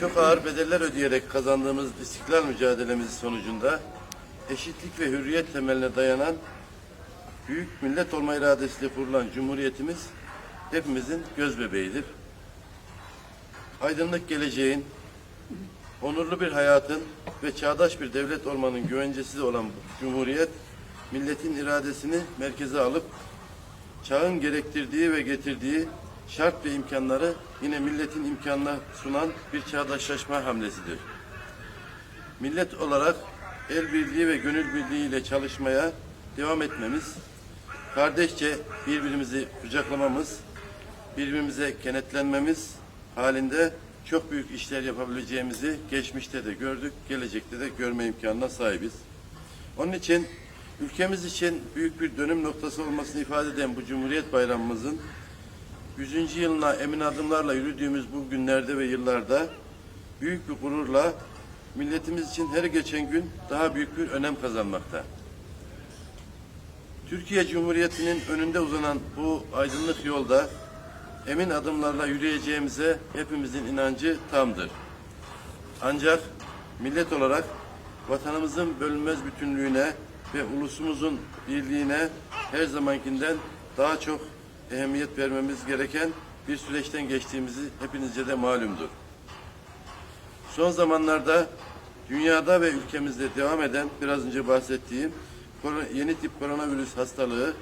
çok ağır bedeller ödeyerek kazandığımız istiklal mücadelemiz sonucunda eşitlik ve hürriyet temeline dayanan büyük millet olma iradesiyle kurulan Cumhuriyetimiz hepimizin göz bebeğidir. Aydınlık geleceğin, onurlu bir hayatın ve çağdaş bir devlet olmanın güvencesi olan bu Cumhuriyet, milletin iradesini merkeze alıp çağın gerektirdiği ve getirdiği şart ve imkanları yine milletin imkanına sunan bir çağdaşlaşma hamlesidir. Millet olarak el birliği ve gönül birliği ile çalışmaya devam etmemiz, kardeşçe birbirimizi kucaklamamız, birbirimize kenetlenmemiz halinde çok büyük işler yapabileceğimizi geçmişte de gördük, gelecekte de görme imkanına sahibiz. Onun için ülkemiz için büyük bir dönüm noktası olmasını ifade eden bu Cumhuriyet Bayramımızın 100. yılına emin adımlarla yürüdüğümüz bu günlerde ve yıllarda büyük bir gururla milletimiz için her geçen gün daha büyük bir önem kazanmakta. Türkiye Cumhuriyeti'nin önünde uzanan bu aydınlık yolda emin adımlarla yürüyeceğimize hepimizin inancı tamdır. Ancak millet olarak vatanımızın bölünmez bütünlüğüne ve ulusumuzun birliğine her zamankinden daha çok ehemmiyet vermemiz gereken bir süreçten geçtiğimizi hepinizce de malumdur. Son zamanlarda dünyada ve ülkemizde devam eden biraz önce bahsettiğim yeni tip koronavirüs hastalığı,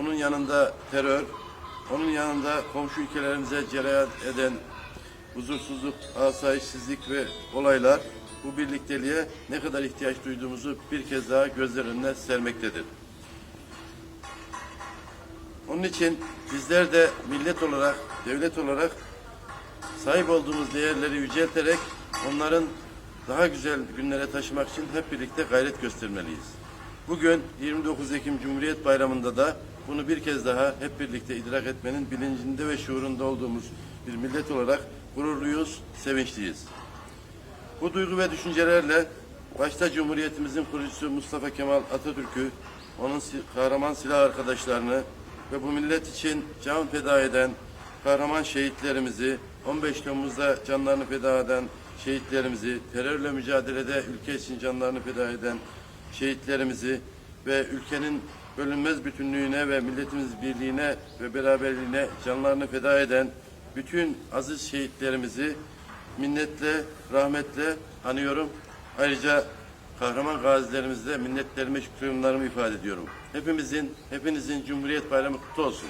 onun yanında terör, onun yanında komşu ülkelerimize cereyan eden huzursuzluk, asayişsizlik ve olaylar bu birlikteliğe ne kadar ihtiyaç duyduğumuzu bir kez daha gözler önüne sermektedir. Onun için bizler de millet olarak, devlet olarak sahip olduğumuz değerleri yücelterek onların daha güzel günlere taşımak için hep birlikte gayret göstermeliyiz. Bugün 29 Ekim Cumhuriyet Bayramı'nda da bunu bir kez daha hep birlikte idrak etmenin bilincinde ve şuurunda olduğumuz bir millet olarak gururluyuz, sevinçliyiz. Bu duygu ve düşüncelerle başta Cumhuriyetimizin kurucusu Mustafa Kemal Atatürk'ü, onun kahraman silah arkadaşlarını ve bu millet için can feda eden kahraman şehitlerimizi, 15 Temmuz'da canlarını feda eden şehitlerimizi, terörle mücadelede ülke için canlarını feda eden şehitlerimizi ve ülkenin bölünmez bütünlüğüne ve milletimiz birliğine ve beraberliğine canlarını feda eden bütün aziz şehitlerimizi minnetle, rahmetle anıyorum. Ayrıca kahraman gazilerimizle minnetlerimi, şükranlarımı ifade ediyorum. Hepimizin, hepinizin Cumhuriyet Bayramı kutlu olsun.